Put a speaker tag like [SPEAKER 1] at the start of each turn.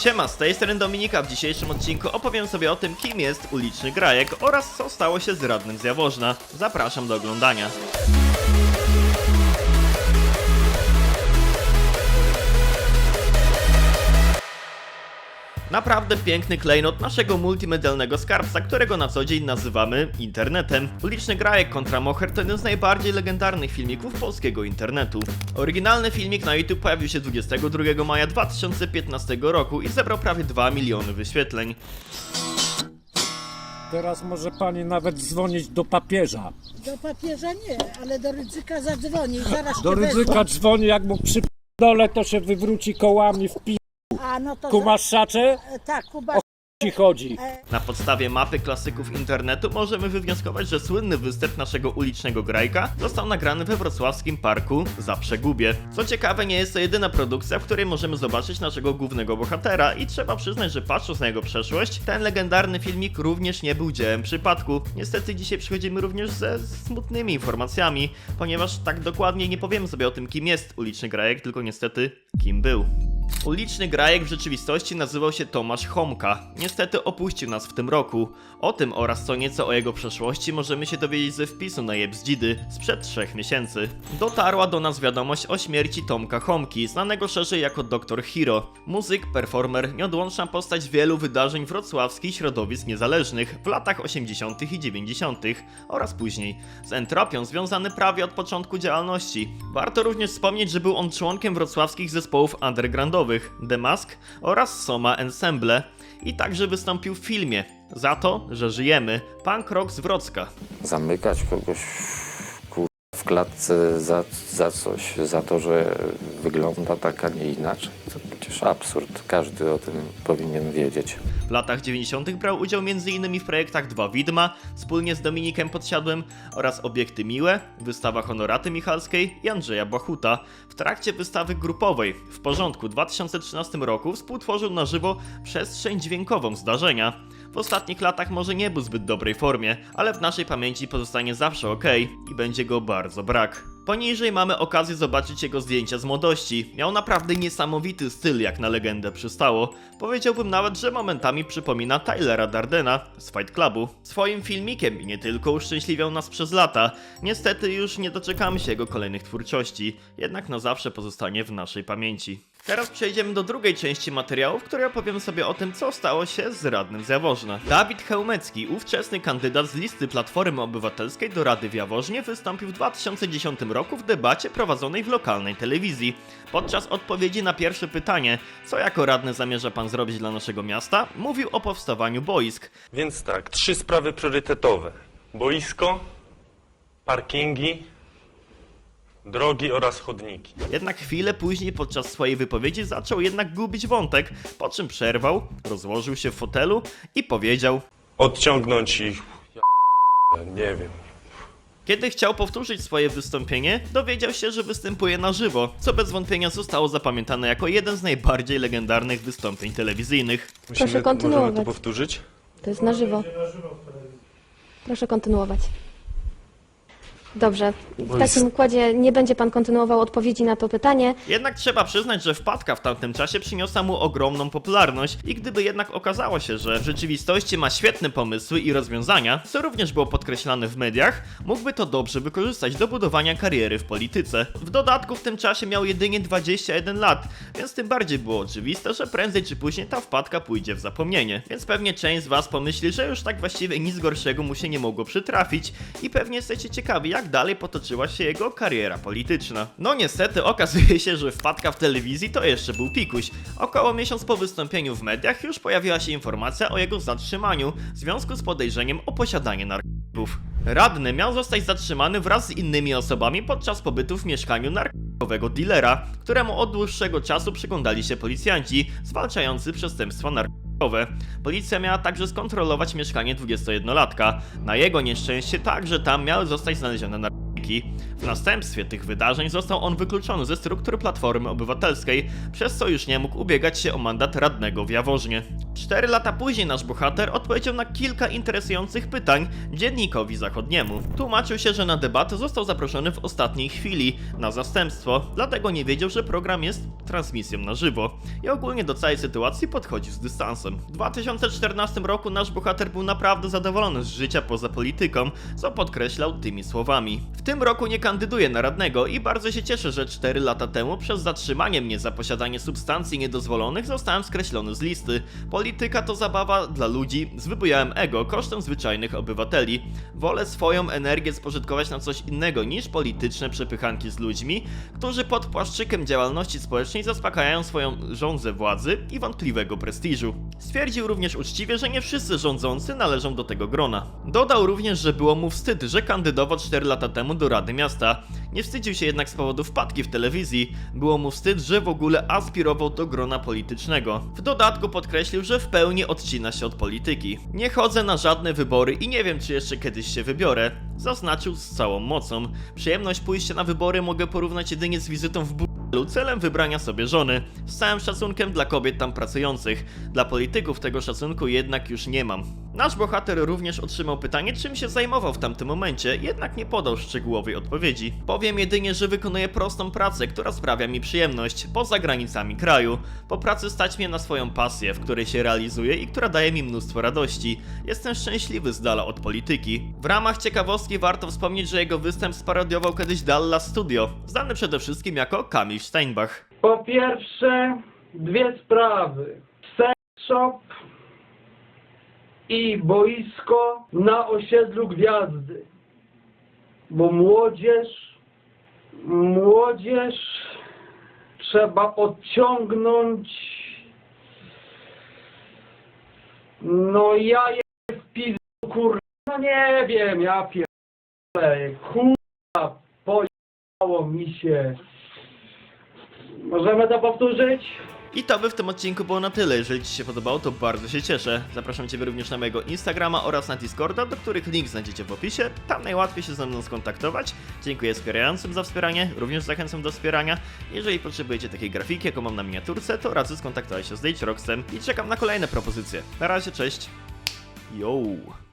[SPEAKER 1] Siema, z tej strony Dominika. W dzisiejszym odcinku opowiem sobie o tym, kim jest uliczny Grajek oraz co stało się z radnym z Jaworzna. Zapraszam do oglądania. Naprawdę piękny klejnot naszego multimedialnego skarbca, którego na co dzień nazywamy internetem. Uliczny Grajek kontra Moher to jeden z najbardziej legendarnych filmików polskiego internetu. Oryginalny filmik na YouTube pojawił się 22 maja 2015 roku i zebrał prawie 2 miliony wyświetleń.
[SPEAKER 2] Teraz może pani nawet dzwonić do papieża.
[SPEAKER 3] Do papieża nie, ale do ryzyka zadzwoni. Zaraz
[SPEAKER 2] Do
[SPEAKER 3] cię
[SPEAKER 2] ryzyka dzwoni, jak mu przypdole, to się wywróci kołami w pi...
[SPEAKER 3] No to.
[SPEAKER 2] Kumasz szacze?
[SPEAKER 3] za- Tak, Kuba.
[SPEAKER 2] Ci chodzi.
[SPEAKER 1] Na podstawie mapy klasyków internetu możemy wywnioskować, że słynny występ naszego ulicznego grajka został nagrany we wrocławskim parku za Przegubie. Co ciekawe, nie jest to jedyna produkcja, w której możemy zobaczyć naszego głównego bohatera i trzeba przyznać, że patrząc na jego przeszłość, ten legendarny filmik również nie był dziełem przypadku. Niestety dzisiaj przychodzimy również ze smutnymi informacjami, ponieważ tak dokładnie nie powiemy sobie o tym, kim jest uliczny grajek, tylko niestety kim był. Uliczny grajek w rzeczywistości nazywał się Tomasz Homka. Niestety opuścił nas w tym roku. O tym oraz co nieco o jego przeszłości możemy się dowiedzieć ze wpisu na Jebzdzidy sprzed trzech miesięcy. Dotarła do nas wiadomość o śmierci Tomka Homki, znanego szerzej jako Dr. Hero. Muzyk, performer, nieodłączna postać wielu wydarzeń wrocławskich środowisk niezależnych w latach 80. i 90. oraz później. Z entropią związany prawie od początku działalności. Warto również wspomnieć, że był on członkiem wrocławskich zespołów undergroundowych The Mask oraz Soma Ensemble i także wystąpił w filmie Za to, że żyjemy Punk Rock z Wrocka.
[SPEAKER 4] zamykać kogoś klatce za, za coś, za to, że wygląda tak, a nie inaczej. To przecież absurd. Każdy o tym powinien wiedzieć.
[SPEAKER 1] W latach 90. brał udział m.in. w projektach Dwa Widma wspólnie z Dominikiem Podsiadłem oraz Obiekty Miłe, wystawa Honoraty Michalskiej i Andrzeja Bachuta. W trakcie wystawy grupowej w porządku 2013 roku współtworzył na żywo przestrzeń dźwiękową zdarzenia. W ostatnich latach może nie był zbyt dobrej formie, ale w naszej pamięci pozostanie zawsze ok i będzie go bardzo brak. Poniżej mamy okazję zobaczyć jego zdjęcia z młodości. Miał naprawdę niesamowity styl, jak na legendę przystało. Powiedziałbym nawet, że momentami przypomina Tylera Dardena z Fight Clubu. Swoim filmikiem i nie tylko uszczęśliwiał nas przez lata. Niestety już nie doczekamy się jego kolejnych twórczości, jednak na zawsze pozostanie w naszej pamięci. Teraz przejdziemy do drugiej części materiału, w której opowiem sobie o tym, co stało się z radnym z Jaworzna. Dawid Chełmecki, ówczesny kandydat z listy Platformy Obywatelskiej do Rady w Jaworznie, wystąpił w 2010 roku w debacie prowadzonej w lokalnej telewizji. Podczas odpowiedzi na pierwsze pytanie, co jako radny zamierza pan zrobić dla naszego miasta, mówił o powstawaniu boisk.
[SPEAKER 5] Więc tak, trzy sprawy priorytetowe. Boisko, parkingi, drogi oraz chodniki.
[SPEAKER 1] Jednak chwilę później podczas swojej wypowiedzi zaczął jednak gubić wątek, po czym przerwał, rozłożył się w fotelu i powiedział:
[SPEAKER 5] Odciągnąć ich... Ja, nie wiem.
[SPEAKER 1] Kiedy chciał powtórzyć swoje wystąpienie, dowiedział się, że występuje na żywo, co bez wątpienia zostało zapamiętane jako jeden z najbardziej legendarnych wystąpień telewizyjnych.
[SPEAKER 5] Musimy, możemy
[SPEAKER 6] kontynuować.
[SPEAKER 5] to powtórzyć?
[SPEAKER 6] To jest na żywo. Proszę kontynuować. Dobrze. W takim układzie nie będzie pan kontynuował odpowiedzi na to pytanie.
[SPEAKER 1] Jednak trzeba przyznać, że wpadka w tamtym czasie przyniosła mu ogromną popularność i gdyby jednak okazało się, że w rzeczywistości ma świetne pomysły i rozwiązania, co również było podkreślane w mediach, mógłby to dobrze wykorzystać do budowania kariery w polityce. W dodatku w tym czasie miał jedynie 21 lat, więc tym bardziej było oczywiste, że prędzej czy później ta wpadka pójdzie w zapomnienie. Więc pewnie część z was pomyśli, że już tak właściwie nic gorszego mu się nie mogło przytrafić i pewnie jesteście ciekawi, jak dalej potoczyła się jego kariera polityczna. No niestety okazuje się, że wpadka w telewizji to jeszcze był pikuś. Około miesiąc po wystąpieniu w mediach już pojawiła się informacja o jego zatrzymaniu w związku z podejrzeniem o posiadanie narkotyków. Radny miał zostać zatrzymany wraz z innymi osobami podczas pobytu w mieszkaniu narkotykowego dealera, któremu od dłuższego czasu przyglądali się policjanci zwalczający przestępstwa narkotykowe. Policja miała także skontrolować mieszkanie 21-latka. Na jego nieszczęście także tam miały zostać znalezione narkotyki. W następstwie tych wydarzeń został on wykluczony ze struktur Platformy Obywatelskiej, przez co już nie mógł ubiegać się o mandat radnego w Jaworznie. Cztery lata później nasz bohater odpowiedział na kilka interesujących pytań dziennikowi zachodniemu. Tłumaczył się, że na debatę został zaproszony w ostatniej chwili na zastępstwo, dlatego nie wiedział, że program jest transmisją na żywo i ogólnie do całej sytuacji podchodził z dystansem. W 2014 roku nasz bohater był naprawdę zadowolony z życia poza polityką, co podkreślał tymi słowami. W tym roku nie kandyduje na radnego i bardzo się cieszę, że 4 lata temu przez zatrzymanie mnie za posiadanie substancji niedozwolonych zostałem skreślony z listy. Polityka to zabawa dla ludzi z wybujałym ego kosztem zwyczajnych obywateli. Wolę swoją energię spożytkować na coś innego niż polityczne przepychanki z ludźmi, którzy pod płaszczykiem działalności społecznej zaspokajają swoją żądzę władzy i wątpliwego prestiżu. Stwierdził również uczciwie, że nie wszyscy rządzący należą do tego grona. Dodał również, że było mu wstyd, że kandydował 4 lata temu do Rady Miasta. Nie wstydził się jednak z powodu wpadki w telewizji. Było mu wstyd, że w ogóle aspirował do grona politycznego. W dodatku podkreślił, że w pełni odcina się od polityki. Nie chodzę na żadne wybory i nie wiem, czy jeszcze kiedyś się wybiorę. Zaznaczył z całą mocą. Przyjemność pójścia na wybory mogę porównać jedynie z wizytą w burdelu celem wybrania sobie żony. Z całym szacunkiem dla kobiet tam pracujących. Dla polityków tego szacunku jednak już nie mam. Nasz bohater również otrzymał pytanie, czym się zajmował w tamtym momencie, jednak nie podał szczegółowej odpowiedzi. Powiem jedynie, że wykonuję prostą pracę, która sprawia mi przyjemność, poza granicami kraju. Po pracy stać mnie na swoją pasję, w której się realizuję i która daje mi mnóstwo radości. Jestem szczęśliwy z dala od polityki. W ramach ciekawostki warto wspomnieć, że jego występ sparodiował kiedyś Dalla Studio, znany przede wszystkim jako Kamil Steinbach.
[SPEAKER 7] Po pierwsze, dwie sprawy. Sex shop i boisko na osiedlu Gwiazdy. Bo młodzież, młodzież trzeba odciągnąć. No ja w pizdu, kurwa, no nie wiem, ja pierdolę, kurwa, pojechało mi się. Możemy to powtórzyć?
[SPEAKER 1] I to by w tym odcinku było na tyle. Jeżeli Ci się podobało, to bardzo się cieszę. Zapraszam Ciebie również na mojego Instagrama oraz na Discorda, do których link znajdziecie w opisie. Tam najłatwiej się ze mną skontaktować. Dziękuję wspierającym za wspieranie, również zachęcam do wspierania. Jeżeli potrzebujecie takiej grafiki, jaką mam na miniaturce, to radzę skontaktować się z Date Rocksem i czekam na kolejne propozycje. Na razie, cześć. Yo!